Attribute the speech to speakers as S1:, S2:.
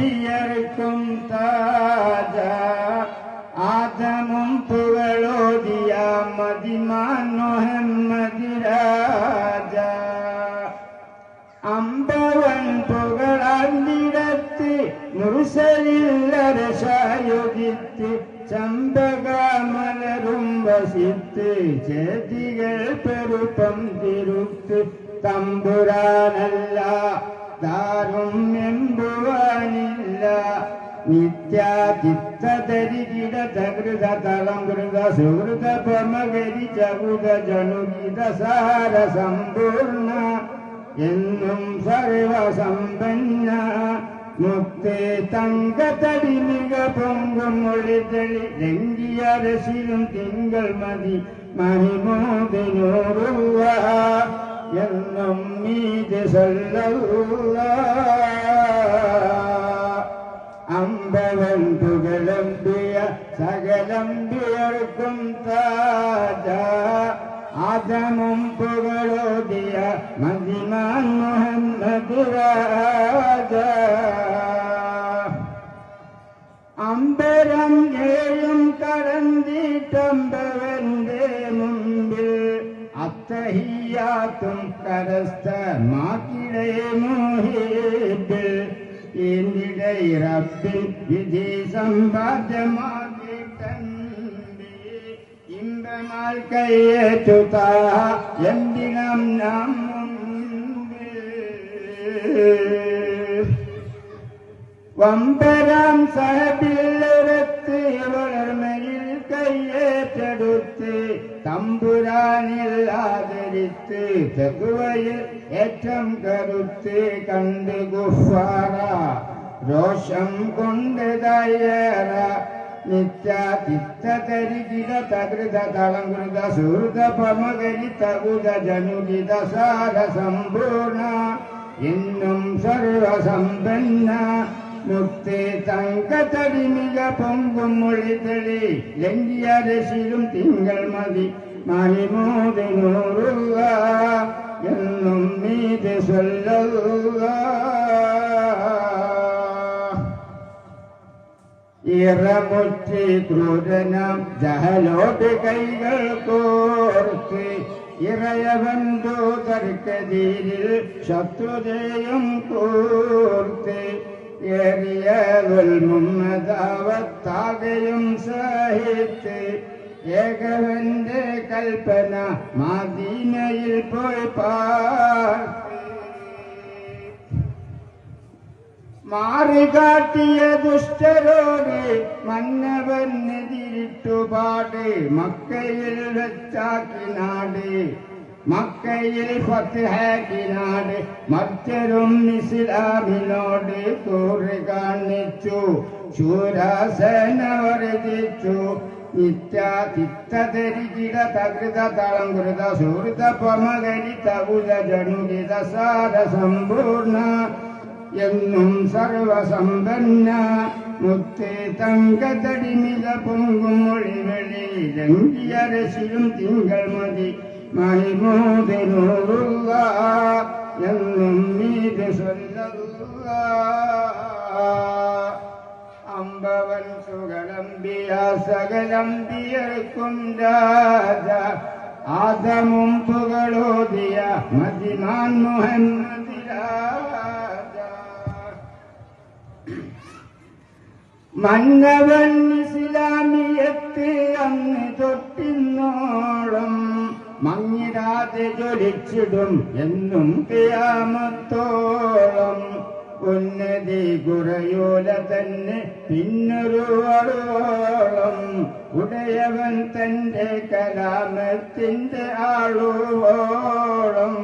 S1: സകലംബിയർക്കും താജ ആദമും പുകളോദിയ മതിമാൻ മുഹമ്മദ് രാജ. അമ്പവൻ പുകളാണ്ടിടത്ത് മുറുസലില്ലരശായുജിത്ത് ചമ്പകാമലരും വസിത്ത് ചേതികൾ പെരുപ്പം തിരുത്ത് തമ്പുരാനല്ല ദാരും എമ്പുവാനില്ല നിത്യാചിത്തരികിട തകൃത തളംകൃത സുഹൃത പമകരി ചകുത ജനുഗിത സാര സമ്പൂർണ എന്നും സർവസമ്പന്ന മുക്തേ തങ്കത്തടി മിക പൊങ്കും മൊഴിതെളി ലംഘിയരശിലും തിങ്കൾ മതി മഹിമോദിനോറുവ എന്നും മീത് സല്ലല്ല അമ്പവൻ പുകളമ്പിയ സകലമ്പിയർക്കും താജ ആദമും പുകളോദിയ മതിമാൻ മുഹമ്മദ് അത്തഹിയാത്തും കരസ്ഥമാക്കിടേ മോഹിബിൽ എന്നിടை റബ്ബിൻ വിധി സമ്പാദ്യമാക്കിട്ടമ്പി ഇമ്പമാൽ കയ്യേറ്റുതാ എന്തിനം നാം വമ്പരാം സഹബില്ലരത്ത് വളർമയിൽ തമ്പുരാനിൽ ആദരിത്ത് തെകുവയിൽ ഏറ്റം കരുത്ത് കണ്ട് ഗുഫാറ രോഷം കൊണ്ട് ദയറ നിത്യതിത്തരികിട തകൃത തളങ്കൃത സുഹൃത പമകരി തകുത ജനുകിത സാര സമ്പൂർണ എന്നും സർവസമ്പന്ന മുക്തി തങ്കത്തടിമിക പൊങ്കും മൊഴിതളി ലംഘിയ രശിലും തിങ്കൾ മതി. മഹിമോദിനൂറുക എന്നും മീത് സ്വല്ലുക ഇറമുറ്റി ക്രൂരനം ജഹലോട്ട് കൈകൾ കോർത്ത്. ഇറയവൻ തർക്കതീരിൽ ശത്രുതയും കൂർത്ത്. ഏറിയവൽ മുമ്മതാവത്താകയും സഹിത്ത് ഏകവന്റെ കൽപ്പന മാദീനയിൽ പോയി മാറികാട്ടിയ ദുഷ്ടരോട് മന്നവനെതിരിട്ടുപാട് മക്കയിൽ വെച്ചാക്കി നാട്. മക്കയിൽ ഫത്ഹാക്കി മറ്റൊരും ഇസ്ലാമിനോട് കൂറ് കാണിച്ചു. ശൂരാസന ജനുകിത സാര സമ്പൂർണ എന്നും സർവസമ്പന്ന. മുത്തേ തങ്കതടിമിക പൊങ്കും മൊഴിവെളി ലംഘിയരശിലും തിങ്കൾ മതി. മഹിമോദിനൂറുക എന്നും മീത് സ്വല്ല അമ്പവൻ സുഗലംബിയ സകലമ്പിയർക്കും രാജ ആദമും പുകളോദിയ മതിമാൻ മുഹമ്മദ് മന്നവൻ ഇസ്ലാമിയത്ത് അന്ന് തൊട്ടിന്നോളം മങ്ങിരാതെ ജ്വലിച്ചിടും എന്നും കിയാമത്തോളം. ഉന്നതി കുറയോല തന്നെ പിന്നൊരു അളോളം ഉടയവൻ തന്റെ കലാമത്തിന്റെ ആളുവോളം